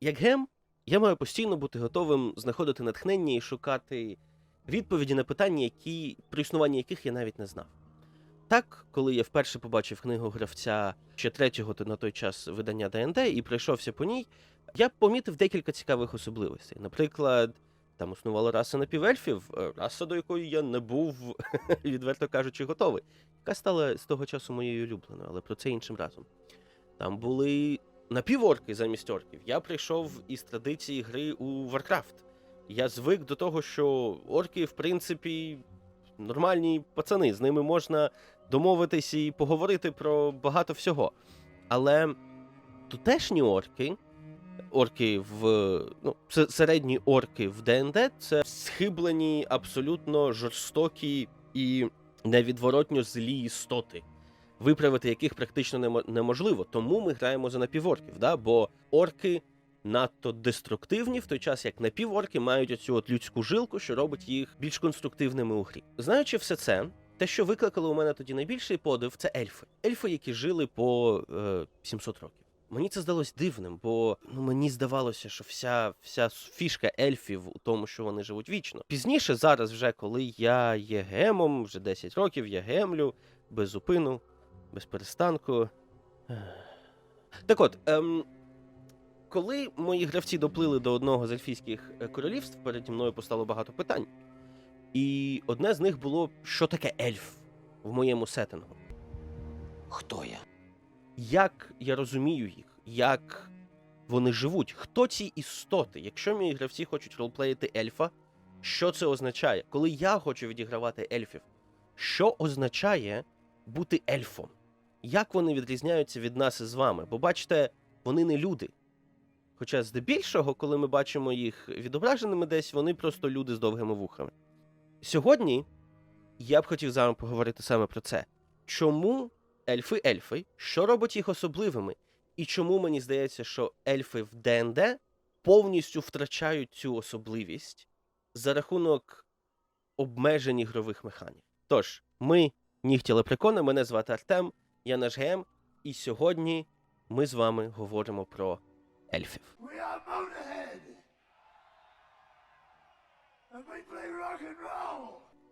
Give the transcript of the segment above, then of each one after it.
Як гем, я маю постійно бути готовим знаходити натхнення і шукати відповіді на питання, які, про існування яких я навіть не знав. Так, коли я вперше побачив книгу гравця ще третього на той час видання ДНД і пройшовся по ній, я помітив декілька цікавих особливостей. Наприклад, там існувала раса напівельфів, е, раса, до якої я не був, відверто кажучи, готовий, яка стала з того часу моєю улюбленою, але про це іншим разом. Там були напіворки замість орків. Я прийшов із традиції гри у Warcraft. Я звик до того, що орки, в принципі, нормальні пацани, з ними можна домовитись і поговорити про багато всього. Але тутешні орки, орки в ну, се- середні орки в ДНД це схиблені, абсолютно жорстокі і невідворотньо злі істоти, виправити яких практично немо- неможливо. Тому ми граємо за напіворків, да? бо орки надто деструктивні, в той час як напіворки мають оцю от людську жилку, що робить їх більш конструктивними у грі. Знаючи все це, те, що викликало у мене тоді найбільший подив, це ельфи. Ельфи, які жили по е, 700 років. Мені це здалось дивним, бо ну мені здавалося, що вся, вся фішка ельфів у тому, що вони живуть вічно. Пізніше, зараз, вже коли я є гемом, вже 10 років я гемлю без зупину, без перестанку. Так от, ем, коли мої гравці доплили до одного з ельфійських е, королівств, переді мною постало багато питань. І одне з них було, що таке ельф в моєму сеттингу. Хто я? Як я розумію їх, як вони живуть, хто ці істоти? Якщо мої гравці хочуть ролплеїти ельфа, що це означає? Коли я хочу відігравати ельфів, що означає бути ельфом? Як вони відрізняються від нас із вами? Бо бачите, вони не люди. Хоча здебільшого, коли ми бачимо їх відображеними десь, вони просто люди з довгими вухами. Сьогодні я б хотів з вами поговорити саме про це. Чому ельфи ельфи, що робить їх особливими? І чому мені здається, що ельфи в ДНД повністю втрачають цю особливість за рахунок обмежень ігрових механік? Тож, ми нігті лепрекони, мене звати Артем, я наш ГМ, і сьогодні ми з вами говоримо про ельфів.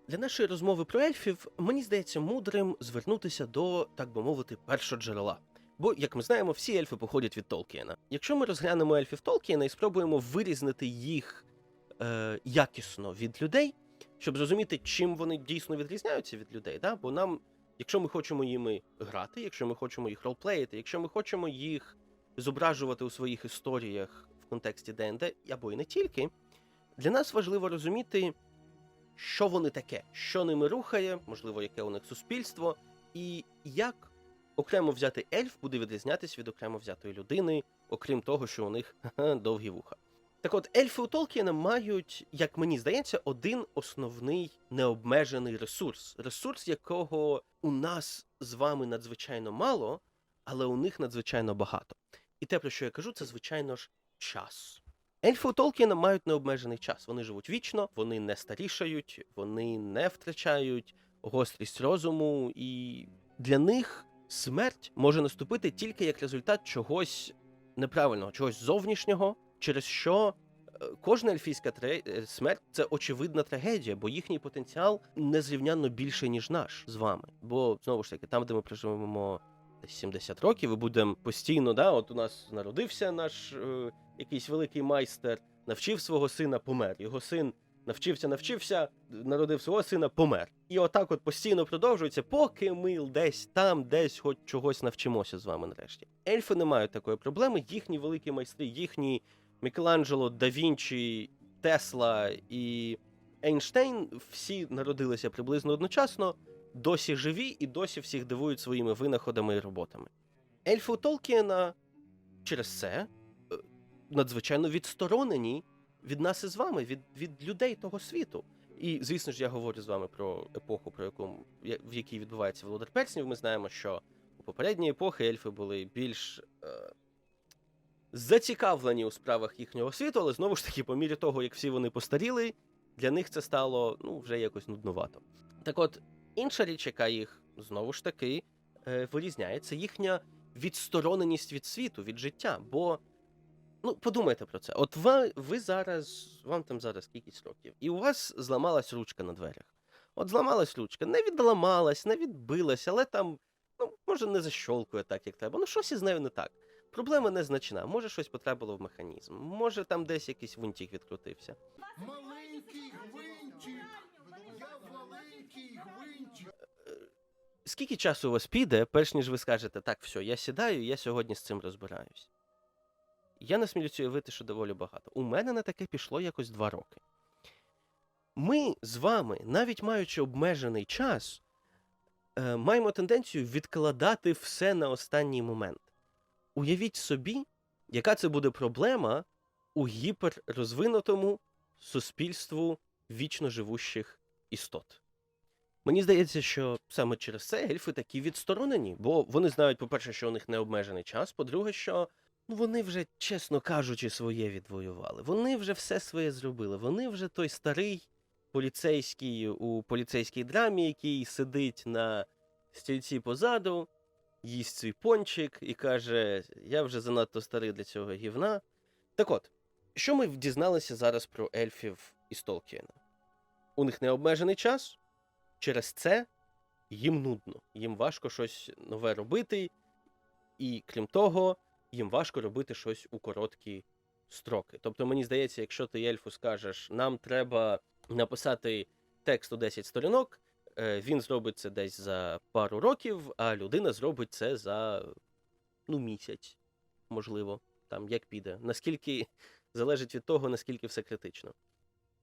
Для нашої розмови про ельфів мені здається мудрим звернутися до, так би мовити, першоджерела. Бо, як ми знаємо, всі ельфи походять від Толкіена. Якщо ми розглянемо ельфів Толкіена і спробуємо вирізнити їх е, якісно від людей, щоб зрозуміти, чим вони дійсно відрізняються від людей, да? бо нам, якщо ми хочемо їми грати, якщо ми хочемо їх ролплеїти, якщо ми хочемо їх зображувати у своїх історіях в контексті ДНД, або і не тільки, для нас важливо розуміти, що вони таке, що ними рухає, можливо, яке у них суспільство, і як окремо взятий ельф буде відрізнятись від окремо взятої людини, окрім того, що у них довгі вуха. Так от, ельфи у Толкіна мають, як мені здається, один основний необмежений ресурс, ресурс, якого у нас з вами надзвичайно мало, але у них надзвичайно багато. І те, про що я кажу, це звичайно ж час. Ельфи у Толкіна мають необмежений час. Вони живуть вічно, вони не старішають, вони не втрачають гострість розуму, і для них смерть може наступити тільки як результат чогось неправильного, чогось зовнішнього, через що е, кожна ельфійська е, смерть це очевидна трагедія, бо їхній потенціал незрівнянно більший, ніж наш з вами. Бо знову ж таки, там, де ми проживемо десь 70 років, і будемо постійно, да, от у нас народився наш е, якийсь великий майстер, навчив свого сина, помер. Його син навчився, навчився, народив свого сина, помер. І отак от постійно продовжується, поки ми десь там, десь хоч чогось навчимося з вами нарешті. Ельфи не мають такої проблеми, їхні великі майстри, їхні Мікеланджело, Да Вінчі, Тесла і Ейнштейн всі народилися приблизно одночасно, досі живі і досі всіх дивують своїми винаходами і роботами. Ельфи Толкіена через це е, надзвичайно відсторонені від нас із вами, від, від людей того світу. І, звісно ж, я говорю з вами про епоху, про яку в якій відбувається Володар Перснів. Ми знаємо, що у попередній епохи ельфи були більш е, зацікавлені у справах їхнього світу, але знову ж таки, по мірі того, як всі вони постаріли, для них це стало ну, вже якось нуднувато. Так от, інша річ, яка їх знову ж таки е, вирізняє, це їхня відстороненість від світу, від життя. Бо Ну, подумайте про це. От ви, ви зараз, вам там зараз кількість років, і у вас зламалась ручка на дверях. От зламалась ручка, не відламалась, не відбилась, але там, ну, може, не защолкує так, як треба. Ну, щось із нею не так. Проблема незначна. Може, щось потрапило в механізм, може там десь якийсь винтик відкрутився. Маленький гвинтик! Я маленький гвинтик! Скільки часу у вас піде, перш ніж ви скажете, так, все, я сідаю, я сьогодні з цим розбираюсь. Я насмілюся уявити, що доволі багато. У мене на таке пішло якось два роки. Ми з вами, навіть маючи обмежений час, е, маємо тенденцію відкладати все на останній момент. Уявіть собі, яка це буде проблема у гіперрозвинутому суспільству вічно живущих істот. Мені здається, що саме через це ельфи такі відсторонені, бо вони знають, по-перше, що у них необмежений час, по-друге, що ну, вони вже, чесно кажучи, своє відвоювали. Вони вже все своє зробили. Вони вже той старий поліцейський у поліцейській драмі, який сидить на стільці позаду, їсть свій пончик і каже: Я вже занадто старий для цього гівна. Так от, що ми дізналися зараз про ельфів із Толкіена? У них необмежений час. Через це їм нудно, їм важко щось нове робити, і крім того, їм важко робити щось у короткі строки. Тобто, мені здається, якщо ти ельфу скажеш, нам треба написати текст у 10 сторінок, він зробить це десь за пару років, а людина зробить це за ну, місяць, можливо, там як піде. Наскільки залежить від того, наскільки все критично.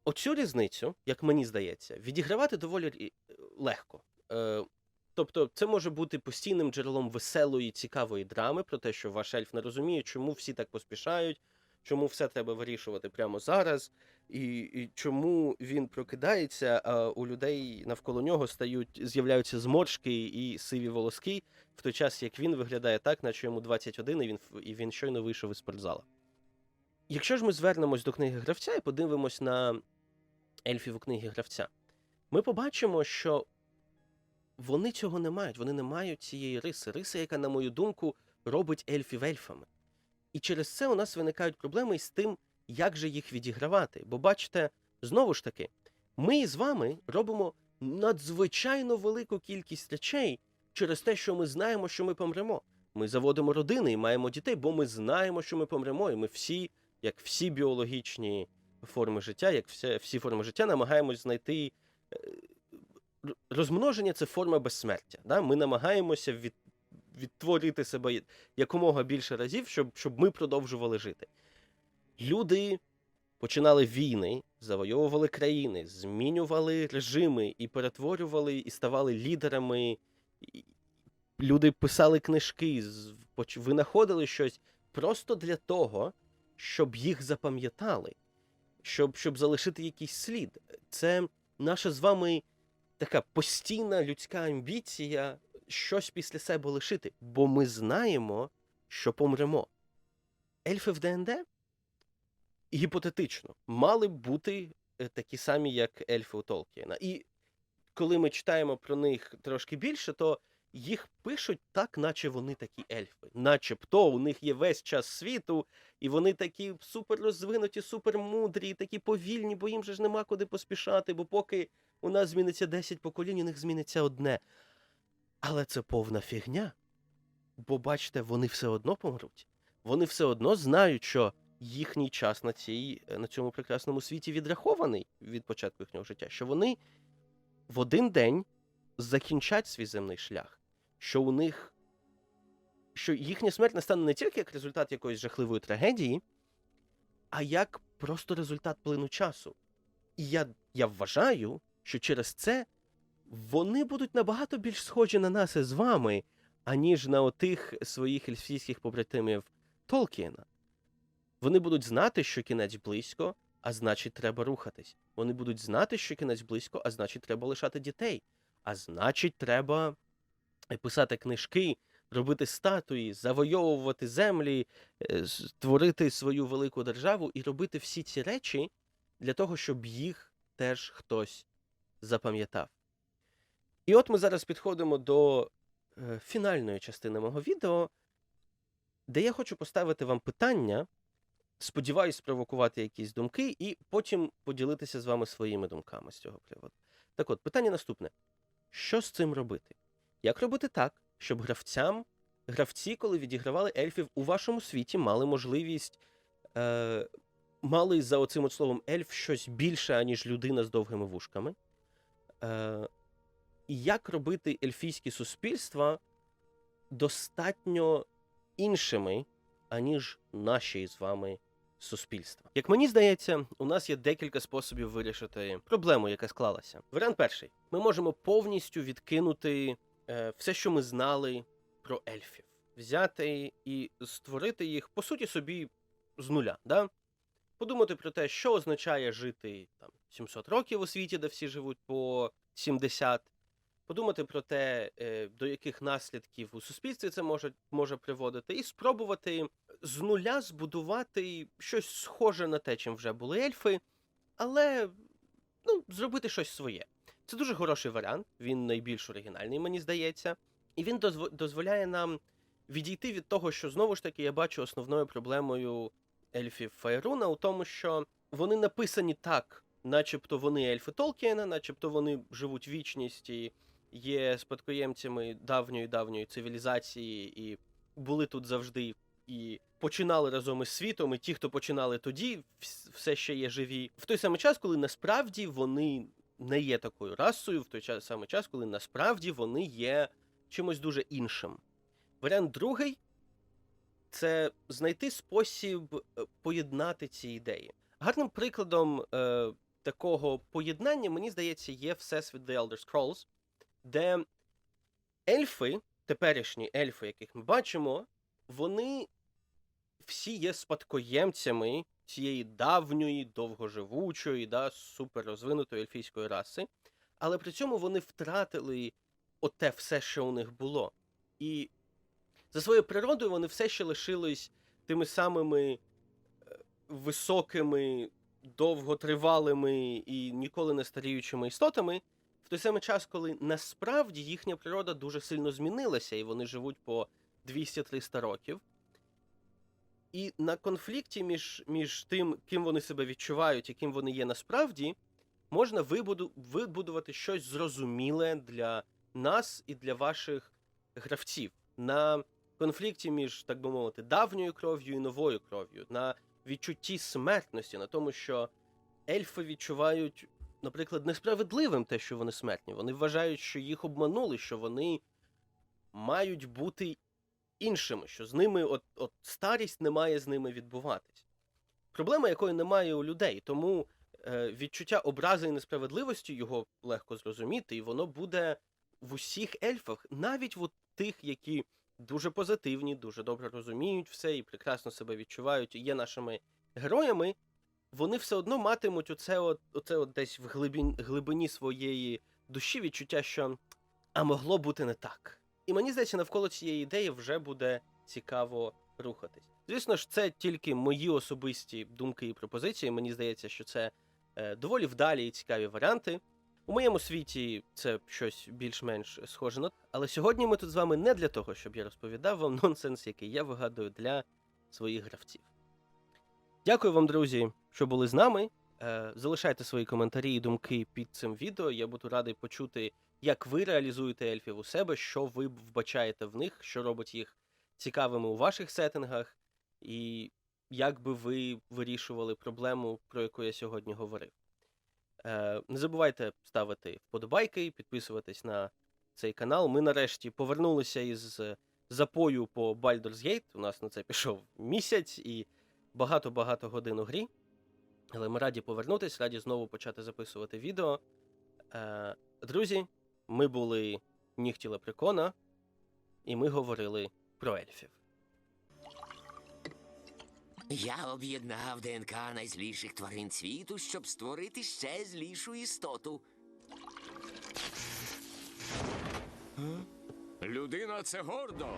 Оцю різницю, як мені здається, відігравати доволі легко. Е, тобто, це може бути постійним джерелом веселої, цікавої драми про те, що ваш ельф не розуміє, чому всі так поспішають, чому все треба вирішувати прямо зараз, і, і чому він прокидається, а у людей навколо нього стають, з'являються зморшки і сиві волоски, в той час як він виглядає так, наче йому 21, і він, і він щойно вийшов із спортзала. Якщо ж ми звернемось до книги гравця і подивимось на ельфів у книги гравця, ми побачимо, що вони цього не мають, вони не мають цієї риси. Риса, яка, на мою думку, робить ельфів ельфами. І через це у нас виникають проблеми із тим, як же їх відігравати. Бо бачите, знову ж таки, ми з вами робимо надзвичайно велику кількість речей через те, що ми знаємо, що ми помремо. Ми заводимо родини і маємо дітей, бо ми знаємо, що ми помремо, і ми всі, як всі біологічні форми життя, як всі, всі форми життя, намагаємось знайти. е, Розмноження це форма безсмертя. Да? Ми намагаємося від, відтворити себе якомога більше разів, щоб, щоб ми продовжували жити. Люди починали війни, завойовували країни, змінювали режими і перетворювали, і ставали лідерами. Люди писали книжки, винаходили щось просто для того, щоб їх запам'ятали, щоб, щоб залишити якийсь слід. Це наша з вами така постійна людська амбіція щось після себе лишити, бо ми знаємо, що помремо. Ельфи в ДНД гіпотетично мали б бути е, такі самі, як ельфи у Толкіна. І коли ми читаємо про них трошки більше, то їх пишуть так, наче вони такі ельфи. Начебто у них є весь час світу, і вони такі супер розвинуті, супер такі повільні, бо їм же ж нема куди поспішати, бо поки у нас зміниться 10 поколінь, у них зміниться одне. Але це повна фігня. Бо бачите, вони все одно помруть. Вони все одно знають, що їхній час на, цій, на цьому прекрасному світі відрахований від початку їхнього життя, що вони в один день закінчать свій земний шлях, що у них що їхня смерть настане не тільки як результат якоїсь жахливої трагедії, а як просто результат плину часу. І я, я вважаю, що через це вони будуть набагато більш схожі на нас із вами, аніж на отих своїх ельфійських побратимів Толкіна. Вони будуть знати, що кінець близько, а значить, треба рухатись. Вони будуть знати, що кінець близько, а значить, треба лишати дітей. А значить, треба е, писати книжки, робити статуї, завойовувати землі, е, створити свою велику державу і робити всі ці речі для того, щоб їх теж хтось запам'ятав. І от ми зараз підходимо до е, фінальної частини мого відео, де я хочу поставити вам питання сподіваюсь спровокувати якісь думки і потім поділитися з вами своїми думками з цього приводу. Так от, питання наступне: що з цим робити? Як робити так, щоб гравцям, гравці, коли відігравали ельфів у вашому світі, мали можливість, е, мали за оцим от словом ельф щось більше, аніж людина з довгими вушками? Е, і як робити ельфійські суспільства достатньо іншими, аніж наші з вами суспільства. Як мені здається, у нас є декілька способів вирішити проблему, яка склалася. Варіант перший: ми можемо повністю відкинути е, все, що ми знали про ельфів, взяти і створити їх по суті собі з нуля. Да? Подумати про те, що означає жити там 700 років у світі, де всі живуть по 70, подумати про те, е, до яких наслідків у суспільстві це може, може приводити, і спробувати з нуля збудувати щось схоже на те, чим вже були ельфи, але ну, зробити щось своє. Це дуже хороший варіант, він найбільш оригінальний, мені здається, і він дозво- дозволяє нам відійти від того, що знову ж таки я бачу основною проблемою ельфів Файруна у тому, що вони написані так, начебто вони ельфи Толкіена, начебто вони живуть вічність і є спадкоємцями давньої давньої цивілізації, і були тут завжди, і починали разом із світом, і ті, хто починали тоді, все ще є живі. В той самий час, коли насправді вони не є такою расою, в той час самий час, коли насправді вони є чимось дуже іншим. Варіант другий це знайти спосіб е, поєднати ці ідеї. Гарним прикладом е, такого поєднання, мені здається, є Всесвіт The Elder Scrolls, де ельфи, теперішні ельфи, яких ми бачимо, вони всі є спадкоємцями цієї давньої, довгоживучої, да, суперрозвинутої ельфійської раси, але при цьому вони втратили оте все, що у них було. І за своєю природою вони все ще лишились тими самими е, високими, довготривалими і ніколи не старіючими істотами, в той самий час, коли насправді їхня природа дуже сильно змінилася, і вони живуть по 200-300 років. І на конфлікті між, між тим, ким вони себе відчувають і ким вони є насправді, можна вибуду, вибудувати щось зрозуміле для нас і для ваших гравців. На конфлікті між, так би мовити, давньою кров'ю і новою кров'ю, на відчутті смертності, на тому, що ельфи відчувають, наприклад, несправедливим те, що вони смертні. Вони вважають, що їх обманули, що вони мають бути іншими, що з ними от, от старість не має з ними відбуватись. Проблема, якої немає у людей, тому е, відчуття образи і несправедливості його легко зрозуміти, і воно буде в усіх ельфах, навіть в тих, які дуже позитивні, дуже добре розуміють все і прекрасно себе відчувають, і є нашими героями, вони все одно матимуть оце от, оце от десь в глибині, глибині своєї душі відчуття, що а могло бути не так. І мені здається, навколо цієї ідеї вже буде цікаво рухатись. Звісно ж, це тільки мої особисті думки і пропозиції. Мені здається, що це е, доволі вдалі і цікаві варіанти. У моєму світі це щось більш-менш схоже на. Але сьогодні ми тут з вами не для того, щоб я розповідав вам нонсенс, який я вигадую для своїх гравців. Дякую вам, друзі, що були з нами. Е, Залишайте свої коментарі і думки під цим відео. Я буду радий почути, як ви реалізуєте ельфів у себе, що ви вбачаєте в них, що робить їх цікавими у ваших сеттингах, і як би ви вирішували проблему, про яку я сьогодні говорив. Е, Не забувайте ставити вподобайки, підписуватись на цей канал. Ми нарешті повернулися із е, запою по Baldur's Gate. У нас на це пішов місяць і багато-багато годин у грі. Але ми раді повернутись, раді знову почати записувати відео. Е, Друзі, ми були Нігті Лепрекона, і ми говорили про ельфів. Я об'єднав ДНК найзліших тварин світу, щоб створити ще злішу істоту. Людина це гордо.